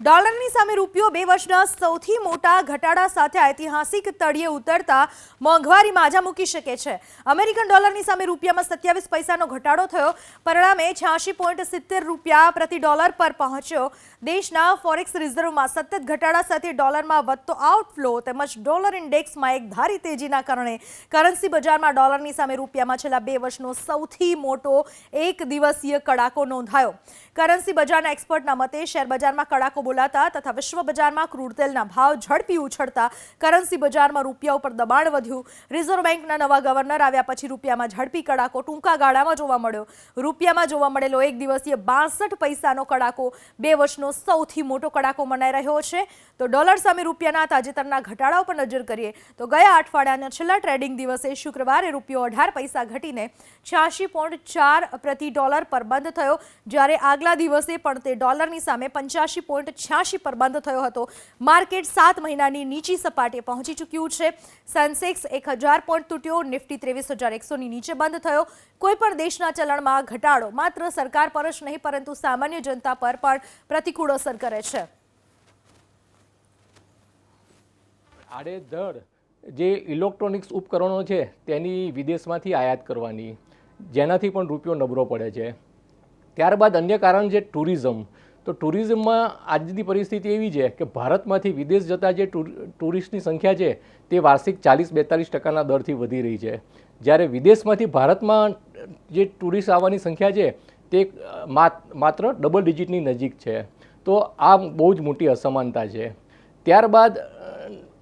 ડોલરની સામે રૂપિયો બે વર્ષના સૌથી મોટા ઘટાડા સાથે ઐતિહાસિક તળિયે ઉતરતા મોંઘવારી માજા મૂકી શકે છે. અમેરિકન ડોલરની સામે રૂપિયામાં સત્યાવીસ પૈસાનો ઘટાડો થયો. પરિણામે છ્યાસી પોઈન્ટ સિત્તેર રૂપિયા પ્રતિ ડોલર પર પહોંચ્યો. દેશના ફોરેક્સ રિઝર્વમાં સતત ઘટાડા સાથે ડોલરમાં વધતો આઉટફ્લો તેમજ ડોલર ઇન્ડેક્સમાં એક ધારી તેજીના કારણે કરન્સી બજારમાં ડોલરની સામે રૂપિયામાં છેલ્લા બે વર્ષનો સૌથી મોટો એક દિવસીય કડાકો નોંધાયો. કરન્સી બજારના એક્સપર્ટના મતે શેર બજારમાં કડાકો બોલાતા તથા વિશ્વ બજારમાં ક્રૂડ તેલના ભાવ ઝડપી ઉછળતા, કરન્સી બજારમાં રૂપિયા ઉપર દબાણ વધ્યું. રિઝર્વ બેંકના નવા ગવર્નર આવ્યા પછી રૂપિયામાં ઝડપી કડાકો ટૂંકા ગાળામાં જોવા મળ્યો. રૂપિયામાં જોવા મળેલો એક દિવસીય બાસઠ પૈસાનો કડાકો, બે વર્ષનો સૌથી મોટો કડાકો મનાઈ રહ્યો છે. તો ડોલર સામે રૂપિયાના તાજેતરના ઘટાડા ઉપર નજર કરીએ, તો ગયા અઠવાડિયાના છેલ્લા ટ્રેડિંગ દિવસે શુક્રવારે રૂપિયો અઢાર પૈસા ઘટીને છ્યાસી ચાર પ્રતિ ડોલર પર બંધ થયો. જ્યારે આગલા દિવસે પણ તે ડોલરની સામે પંચ્યાસી પોઈન્ટ છ્યાસી પર બંધ થયો હતો. માર્કેટ સાત મહિનાની નીચી સપાટીએ પહોંચી ચૂક્યું છે. સેન્સેક્સ એક હજાર પોઈન્ટ તૂટ્યો, નિફ્ટી ત્રેવીસ હજાર એકસોની નીચે બંધ થયો. કોઈ પણ દેશના ચલણમાં ઘટાડો માત્ર સરકાર પર જ નહીં, પરંતુ સામાન્ય જનતા પર પણ પ્રતિકૂળ અસર કરે છે. આડેધડ જે ઇલેક્ટ્રોનિક્સ ઉપકરણો છે, તેની વિદેશમાંથી આયાત કરવાની, જેનાથી પણ રૂપિયો નબળો પડે છે. ત્યારબાદ અન્ય કારણ છે ટુરિઝમ. તો ટુરિઝમમાં આજની પરિસ્થિતિ એવી છે કે ભારતમાંથી વિદેશ જતા જે ટુરિસ્ટની સંખ્યા છે, તે વાર્ષિક ચાલીસ બેતાલીસ ટકાના દરથી વધી રહી છે. જ્યારે વિદેશમાંથી ભારતમાં જે ટુરિસ્ટ આવવાની સંખ્યા છે, તે માત- માત્ર ડબલ ડિજિટની નજીક છે. તો આ બહુ જ મોટી અસમાનતા છે. ત્યારબાદ,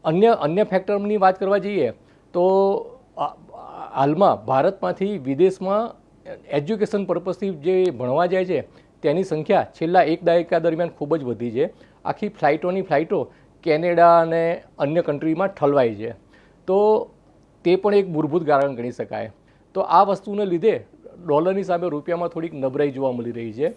અન્ય અન્ય ફેક્ટરની વાત કરવા જઈએ, તો હાલમાં ભારતમાંથી વિદેશમાં એજ્યુકેશન પર્પઝથી જે ભણવા જાય છે તેની સંખ્યા છેલ્લા એક દાયકા દરમિયાન ખૂબ જ વધી છે. આખી ફ્લાઇટોની ફ્લાઇટો કેનેડા અને અન્ય કન્ટ્રીમાં ઠલવાય છે. તો તે પણ એક મૂળભૂત કારણ ગણી શકાય. તો આ વસ્તુને લીધે ડોલરની સામે રૂપિયામાં થોડીક નબળાઈ જોવા મળી રહી છે.